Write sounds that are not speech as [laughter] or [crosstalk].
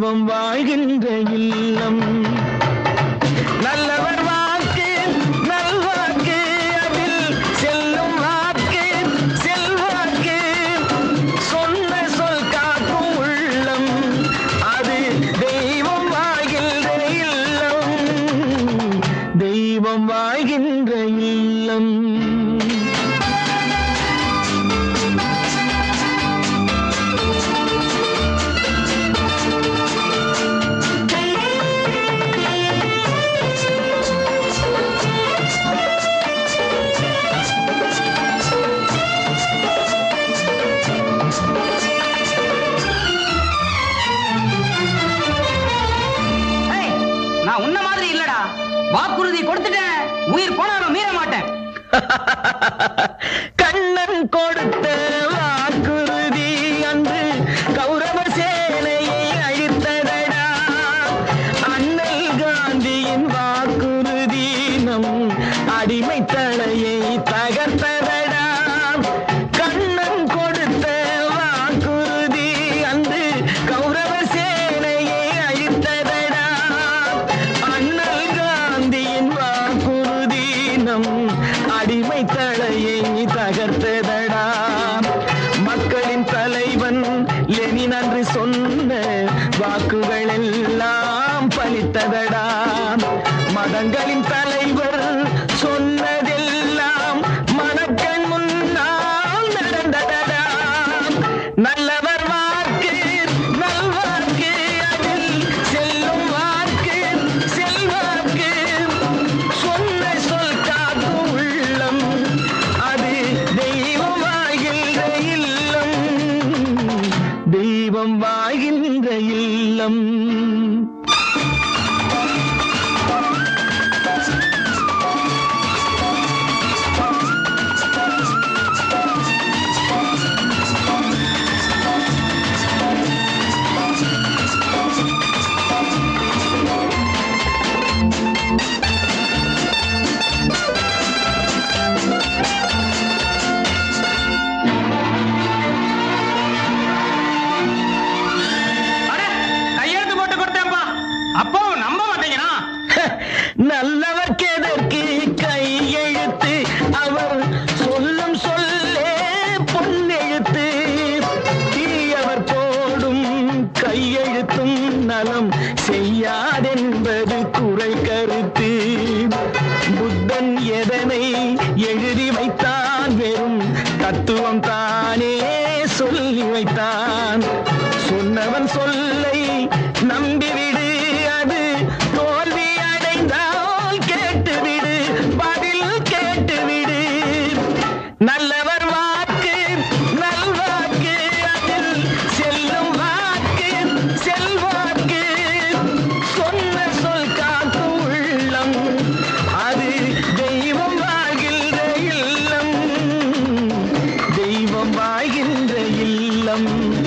தெய்வம் வாழ்கின்ற இல்லம். நல்லவர் வாக்குறுதி கொடுத்துட்டேன். உயிர் போனாலும் மீற மாட்டேன். [laughs] கண்ணன் கொடுத்த தலைவர் சொன்னதெல்லாம் மனக்கண் முன்னால் நடந்ததடா. நல்லவர் வாக்கு நல்வாக்கு அதில் செல்லும் வாக்கு செல்வாக்கு சொன்ன சொல் காக்கும் உள்ளம் அது தெய்வம் இல்லம். தெய்வம் இல்லம். செய்யாதென்பது குறை கருத்து. புத்தன் எதனை எழுதி வைத்தான் வெறும் தத்துவம் தான். மறைகின்ற இல்லம்.